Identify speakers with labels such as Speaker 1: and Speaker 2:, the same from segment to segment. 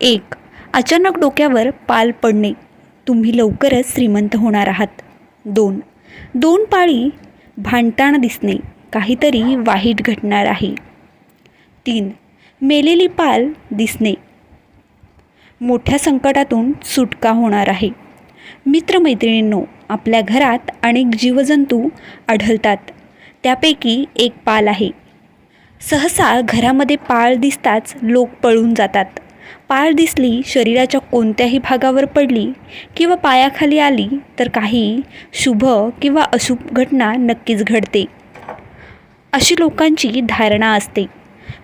Speaker 1: एक अचानक डोक्यावर पाल पडणे. तुम्ही लवकरच श्रीमंत होणार आहात. दोन दोन पाळी भांडताना दिसणे. काहीतरी वाईट घडणार आहे. तीन मेलेली पाल दिसणे. मोठ्या संकटातून सुटका होणार आहे. मित्रमैत्रिणींनो आपल्या घरात अनेक जीवजंतू आढळतात. त्यापैकी एक पाल आहे. सहसा घरामध्ये पाळ दिसताच लोक पळून जातात. पाळ दिसली शरीराच्या कोणत्याही भागावर पडली किंवा पायाखाली आली तर काही शुभ किंवा अशुभ घटना नक्कीच घडते. अशी लोकांची धारणा असते.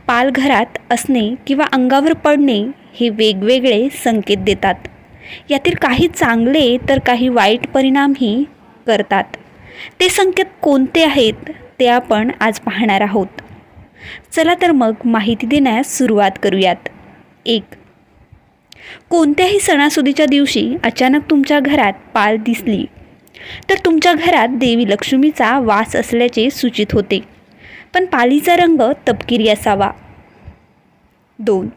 Speaker 1: पाल घरात असणे किंवा अंगावर पडणे हे वेगवेगळे संकेत देतात. यातील काही चांगले तर काही वाईट परिणामही करतात. ते संकेत कोणते आहेत ते आपण आज पाहणार आहोत. चला तर मग माहिती देण्यास सुरुवात करूयात. एक. कोणत्याही सणासुदीच्या दिवशी अचानक तुमच्या घरात पाल दिसली तर तुमच्या घरात देवी लक्ष्मीचा वास असल्याचे सूचित होते. पण पालीचा रंग तपकिरी असावा. दोन.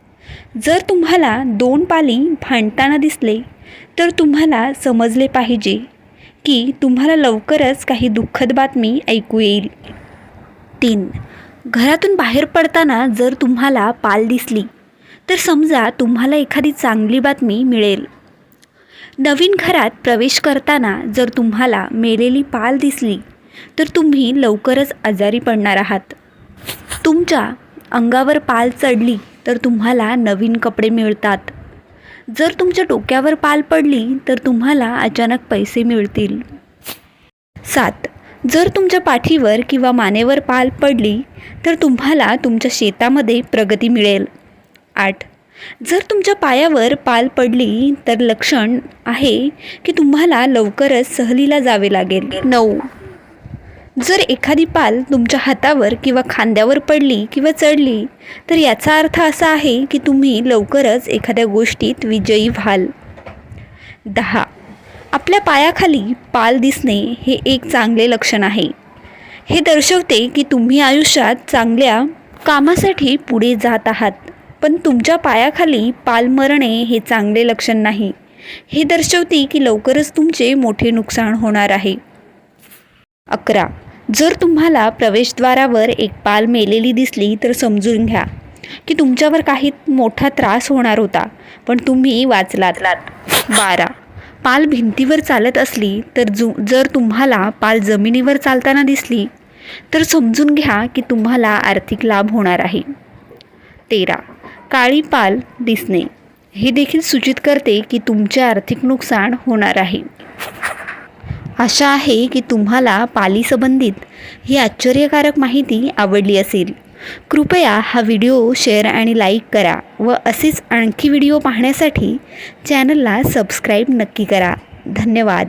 Speaker 1: जर तुम्हाला दोन पाली भांडताना दिसले तर तुम्हाला समजले पाहिजे की तुम्हाला लवकरच काही दुःखद बातमी ऐकू येईल. तीन. घरातून बाहेर पडताना जर तुम्हाला पाल दिसली तर समजा तुम्हाला एखादी चांगली बातमी मिळेल. नवीन घरात प्रवेश करताना जर तुम्हाला मेलेली पाल दिसली तर तुम्ही लवकरच आजारी पडणार आहात. तुमच्या अंगावर पाल चढली तर तुम्हाला नवीन कपडे मिळतात. जर तुमच्या डोक्यावर पाल पडली तर तुम्हाला अचानक पैसे मिळतील. सात. जर तुमच्या पाठीवर किंवा मानेवर पाल पडली तर तुम्हाला तुमच्या शेतामध्ये प्रगती मिळेल. आठ. जर तुमच्या पायावर पाल पडली तर लक्षण आहे की तुम्हाला लवकरच सहलीला जावे लागेल. नऊ. जर एखादी पाल तुमच्या हातावर किंवा खांद्यावर पडली किंवा चढली तर याचा अर्थ असा आहे की तुम्ही लवकरच एखाद्या गोष्टीत विजयी व्हाल. दहा. आपल्या पायाखाली पाल दिसणे हे एक चांगले लक्षण आहे. हे दर्शवते की तुम्ही आयुष्यात चांगल्या कामासाठी पुढे जात आहात. पण तुमच्या पायाखाली पाल मरणे हे चांगले लक्षण नाही. हे दर्शवते की लवकरच तुमचे मोठे नुकसान होणार आहे. अकरा. जर तुम्हाला प्रवेशद्वारावर एक पाल मेलेली दिसली तर समजून घ्या की तुमच्यावर काही मोठा त्रास होणार होता पण तुम्ही वाचलात. बारा. पाल भिंतीवर चालत असली तर जु जर तुम्हाला पाल जमिनीवर चालताना दिसली तर समजून घ्या की तुम्हाला आर्थिक लाभ होणार आहे. तेरा. काळी पाल दिसणे. हे देखील सूचित करते की तुमचे आर्थिक नुकसान होणार आहे. आशा आहे की तुम्हाला पालीसंबंधित ही आश्चर्यकारक माहिती आवडली असेल. कृपया हा व्हिडिओ शेअर आणि लाईक करा व असेच आणखी व्हिडिओ पाहण्यासाठी चॅनलला सबस्क्राईब नक्की करा. धन्यवाद.